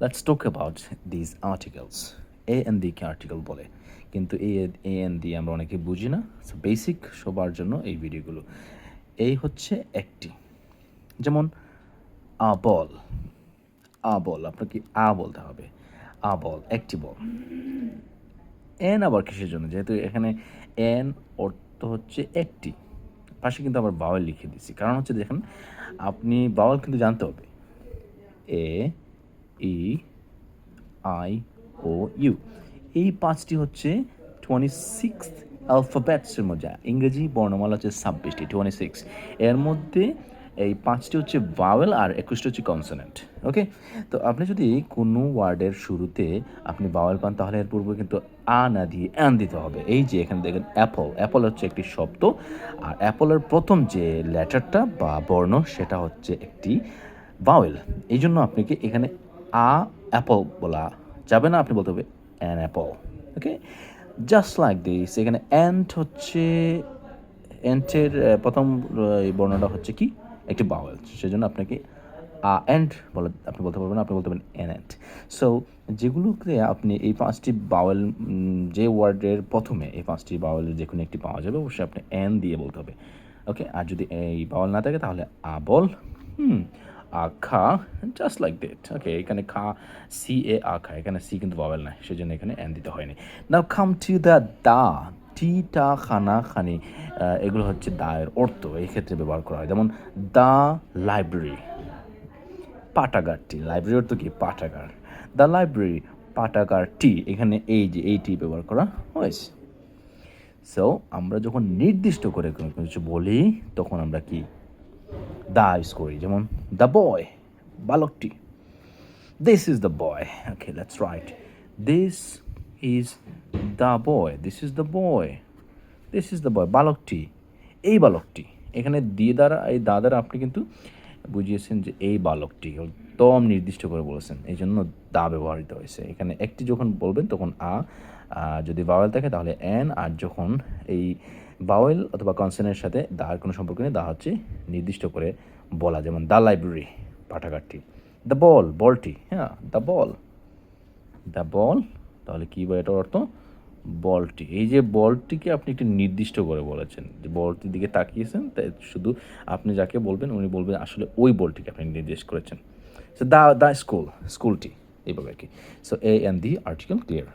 Let's talk about these articles. A an দিকে article বলে। কিন্তু এ এ এন দি আমরা অনেকে বুঝি না। সো বেসিক সবার জন্য এই ভিডিওগুলো। এই হচ্ছে একটি। যেমন, আ বল। আ বল আপনাকে আ বলতে হবে? আ বল, একটি বল। এন আবার কিসের জন্য? যেহেতু এখানে এন অর্থ হচ্ছে একটি। পাশে কিন্তু আবার বাওয়াল লিখে দিছি কারণ হচ্ছে দেখেন, আপনি বাওয়াল কিন্তু জানতে হবে। এ ই আই ও ইউ এই পাঁচটি হচ্ছে টোয়েন্টি সিক্স অ্যালফাবেটসের মধ্যে, ইংরেজি, বর্ণমালা হচ্ছে ছাব্বিশটি টোয়েন্টি সিক্স এর মধ্যে এই পাঁচটি হচ্ছে ভাওয়েল আর একুশটি হচ্ছে কনসোনেন্ট ওকে তো আপনি যদি কোনো ওয়ার্ডের শুরুতে আপনি ভাওয়েল পান, তাহলে এর পূর্বে কিন্তু আ, না দিয়ে অ্যান দিতে হবে। এই যে এখানে দেখেন অ্যাপল অ্যাপল হচ্ছে একটি শব্দ, আর অ্যাপলের প্রথম যে লেটারটা বা বর্ণ, সেটা হচ্ছে একটি ভাওয়েল এই জন্য আপনাকে এখানে আ অ্যাপল বলা যাবে না, আপনি বলতে হবে an apple okay just like this এখানে অ্যান্ট হচ্ছে অ্যান্টের প্রথম বর্ণটা হচ্ছে কি? একটি বাওয়েল সেজন্য আপনাকে আ অ্যান্ড বলে, আপনি বলতে পারবেন আপনি বলতে পারবেন অ্যান অ্যান্ড সো যেগুলোকে আপনি এই পাঁচটি বাওয়েল যে ওয়ার্ডের প্রথমে এই পাঁচটি বাওয়েলের যে কোনো একটি পাওয়া যাবে, অবশ্যই আপনি অ্যান দিয়ে বলতে হবে ওকে আর যদি এই বাওয়াল না থাকে, তাহলে আ বল, হুম? আ, খা জাস্ট লাইক দ্যাট ওকে এখানে খা সি এ আ, খা। এখানে সি কিন্তু বাওয়াল নাই, সেজন্য এখানে অ্যান দিতে হয়নি। নাও কাম টু দ্য দা টি, টা, খানা, খানি এগুলো হচ্ছে দায়ের অর্থ, এই ক্ষেত্রে ব্যবহার করা হয়। যেমন দ্য লাইব্রেরি পাঠাগারটি লাইব্রেরি অর্থ কি? পাঠাগার দ্য লাইব্রেরি পাঠাগারটি এখানে এই যে, এইটি ব্যবহার করা হয়েছে। সো আমরা যখন নির্দিষ্ট করে কোনো কিছু বলি, তখন আমরা কি দা ইউজ করি যেমন দ্য বয় বালকটি। This is the boy okay let's write this is the boy this is the boy this is the boy বালকটি এই বালকটি এখানে দিয়ে দ্বারা, এই দা দ্বারা আপনি কিন্তু বুঝিয়েছেন যে এই বালকটি একদম নির্দিষ্ট করে বলেছেন। এই জন্য দা ব্যবহৃত হয়েছে। এখানে একটি যখন বলবেন, তখন আ যদি বাওয়েল থাকে তাহলে এন আর যখন এই বাওয়েল অথবা কনসেনের সাথে দার কোনো সম্পর্ক নেই, দা হচ্ছে নির্দিষ্ট করে বলা, যেমন দ্য লাইব্রেরি পাঠাগারটি। দ্য বল বলটি হ্যাঁ দ্য বল দ্য বল তাহলে কী বা এটার অর্থ? বলটি। এই যে বলটিকে আপনি একটি নির্দিষ্ট করে বলেছেন, যে বলটির দিকে তাকিয়েছেন তাই শুধু আপনি যাকে বলবেন, উনি বলবেন আসলে ওই বলটিকে আপনি নির্দেশ করেছেন। সো দা দ্য স্কুল স্কুলটি এইভাবে আর কি। So a and the article clear